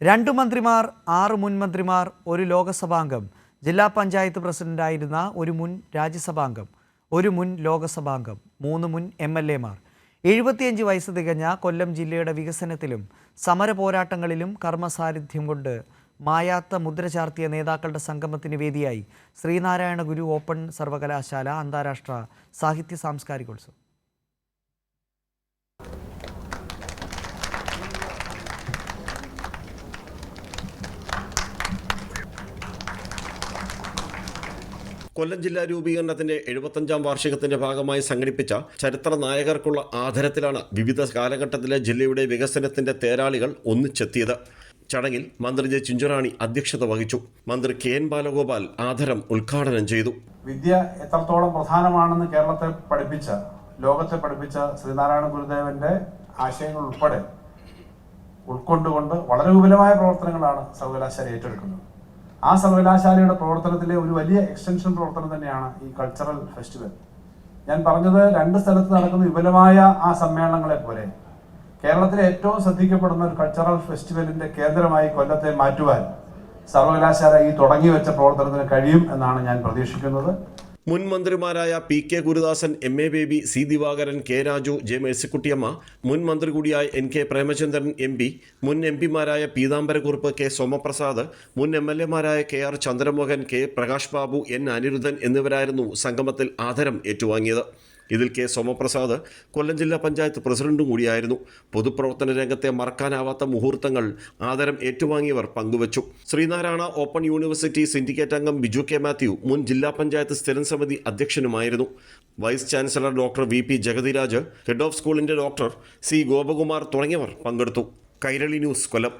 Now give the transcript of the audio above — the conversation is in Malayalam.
രണ്ടു മന്ത്രിമാർ ആറ് മുൻ മന്ത്രിമാർ ഒരു ലോകസഭാംഗം. ജില്ലാ പഞ്ചായത്ത് പ്രസിഡന്റായിരുന്ന ഒരു മുൻ രാജ്യസഭാംഗം ഒരു മുൻ ലോകസഭാംഗം മൂന്ന് മുൻ എം എൽ എമാർ എഴുപത്തിയഞ്ച് വയസ്സ് തികഞ്ഞ കൊല്ലം ജില്ലയുടെ വികസനത്തിലും സമര പോരാട്ടങ്ങളിലും കർമ്മസാന്നിധ്യം കൊണ്ട് മായാത്ത മുദ്ര ചാർത്തിയ നേതാക്കളുടെ സംഗമത്തിന് വേദിയായി ശ്രീനാരായണ ഗുരു ഓപ്പൺ സർവകലാശാല അന്താരാഷ്ട്ര സാഹിത്യ സാംസ്കാരികോത്സവം. കൊല്ലം ജില്ലാ രൂപീകരണത്തിന്റെ എഴുപത്തഞ്ചാം വാർഷികത്തിന്റെ ഭാഗമായി സംഘടിപ്പിച്ച ചരിത്ര നായകർക്കുള്ള ആദരത്തിലാണ് വിവിധ കാലഘട്ടത്തിലെ ജില്ലയുടെ വികസനത്തിന്റെ തേരാളികൾ ഒന്നിച്ചെത്തിയത്. ചടങ്ങിൽ മന്ത്രി ജെ ചിഞ്ചുറാണി അധ്യക്ഷത വഹിച്ചു. മന്ത്രി കെ എൻ ബാലഗോപാൽ ആദരം ഉദ്ഘാടനം ചെയ്തു. വിദ്യ എത്രത്തോളം പ്രധാനമാണെന്ന് കേരളത്തെ പഠിപ്പിച്ച ലോകത്തെ പഠിപ്പിച്ച ശ്രീനാരായണ ഗുരുദേവന്റെ ആശയങ്ങൾ ഉൾപ്പെടെ ഉൾക്കൊണ്ടുകൊണ്ട് വളരെ വിപുലമായ പ്രവർത്തനങ്ങളാണ് സർവകലാശാല ഏറ്റെടുക്കുന്നത്. ആ സർവകലാശാലയുടെ പ്രവർത്തനത്തിലെ ഒരു വലിയ എക്സ്റ്റൻഷൻ പ്രവർത്തനം തന്നെയാണ് ഈ കൾച്ചറൽ ഫെസ്റ്റിവൽ ഞാൻ പറഞ്ഞത് രണ്ട് സ്ഥലത്ത് നടക്കുന്ന വിപുലമായ ആ സമ്മേളനങ്ങളെ പോലെ കേരളത്തിലെ ഏറ്റവും ശ്രദ്ധിക്കപ്പെടുന്ന ഒരു കൾച്ചറൽ ഫെസ്റ്റിവലിന്റെ കേന്ദ്രമായി കൊല്ലത്തെ മാറ്റുവാൻ സർവകലാശാല ഈ തുടങ്ങി വെച്ച പ്രവർത്തനത്തിന് കഴിയും എന്നാണ് ഞാൻ പ്രതീക്ഷിക്കുന്നത്. മുൻ മന്ത്രിമാരായ P K Gurudasan M A Baby C Divakaran K Raju J Mercykuttyamma മുൻ മന്ത്രി കൂടിയായ N K Premachandran M P മുൻ എം പിമാരായ പീതാംബരക്കുറുപ്പ് കെ സോമപ്രസാദ് മുൻ M L എമാരായ K R Chandramohan K Prakash Babu N Anirudhan എന്നിവരായിരുന്നു സംഗമത്തിൽ ആദരം ഏറ്റുവാങ്ങിയത്. ഇതിൽ കെ സോമപ്രസാദ് കൊല്ലം ജില്ലാ പഞ്ചായത്ത് പ്രസിഡന്റും കൂടിയായിരുന്നു. പൊതുപ്രവർത്തന രംഗത്തെ മറക്കാനാവാത്ത മുഹൂർത്തങ്ങൾ ആദരം ഏറ്റുവാങ്ങിയവർ പങ്കുവച്ചു. ശ്രീനാരായണ ഓപ്പൺ യൂണിവേഴ്സിറ്റി സിൻഡിക്കേറ്റ് അംഗം ബിജു കെ മാത്യു മുൻ ജില്ലാ പഞ്ചായത്ത് സ്ഥിരം സമിതി അധ്യക്ഷനുമായിരുന്നു. Vice chancellor doctor V P Jagathiraj head of സ്കൂളിന്റെ ഡോക്ടർ സി ഗോപകുമാർ തുടങ്ങിയവർ പങ്കെടുത്തു. കൈരളി ന്യൂസ് കൊല്ലം.